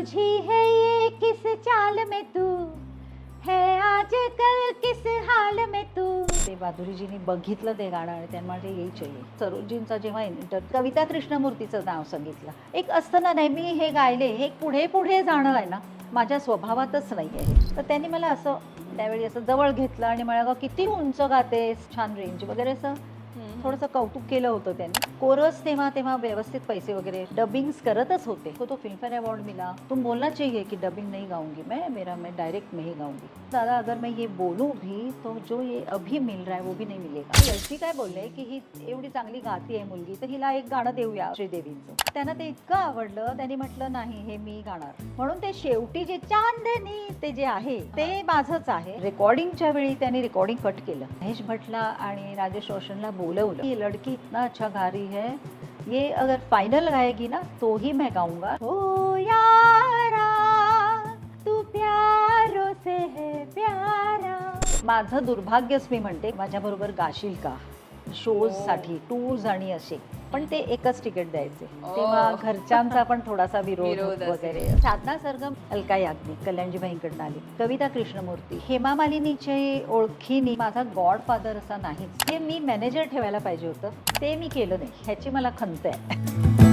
उलझी है ये किस चाल में तू? है आजकल किस हाल में तू? ते बहादुरीजींनी बघितलं ते गाणं आणि त्यांना ते येई सरोजींचा जेव्हा इंटर कविता कृष्णमूर्तीचं नाव सांगितलं. एक असतं ना नेहमी हे गायले हे पुढे पुढे जाणं आहे ना माझ्या स्वभावातच नाही आहे. तर त्यांनी मला असं त्यावेळी असं जवळ घेतलं आणि मला किती उंच गातेस छान रेंज वगैरे असं. थोडंसं कौतुक केलं होतं त्यांनी. कोरस तेव्हा तेव्हा व्यवस्थित पैसे वगैरे डबिंग करतच होते. तो तो फिल्मफेयर अवार्ड मिला. तुम बोलना चाहिए कि डबिंग नहीं गाऊंगी मैं. मेरा मैं डायरेक्ट में ही गाऊंगी. दादा अगर मैं ये बोलूं भी तो जो ये अभी मिल रहा है वो भी नहीं मिलेगा. यशी काय बोलले की ही एवढी चांगली गाती आहे मुलगी तर हिला एक गाणं देऊया श्रीदेवींचं. त्यांना ते इतकं आवडलं. त्यांनी म्हटलं नाही हे मी गाणार. म्हणून ते शेवटी जे चांदणी ते जे आहे ते माझंच आहे. रेकॉर्डिंगच्या वेळी त्यांनी रेकॉर्डिंग कट केलं. महेश भटला आणि राजेश रोशनला बोलवलं ये लड़की इतना अच्छा गा रही है ये अगर फाइनल गाएगी ना तो ही मैं गाऊंगा। ओ यारा तू प्यारो से है प्यारा। माझं दुर्भाग्यच मी म्हणते माझ्या बरोबर गाशील का? शोजसाठी टूर्स आणि असे. पण ते एकच तिकीट द्यायचे. तेव्हा घरच्यांचा पण थोडासा विरोध. वगैरे. साधना सरगम अलका याज्ञिक कल्याणजीबाईंकडनं आली. कविता कृष्णमूर्ती हेमा मालिनीचे ओळखीनी माझा गॉड फादर असा नाहीच. हे मी मॅनेजर ठेवायला पाहिजे होतं ते मी केलं नाही. ह्याची मला खंत आहे.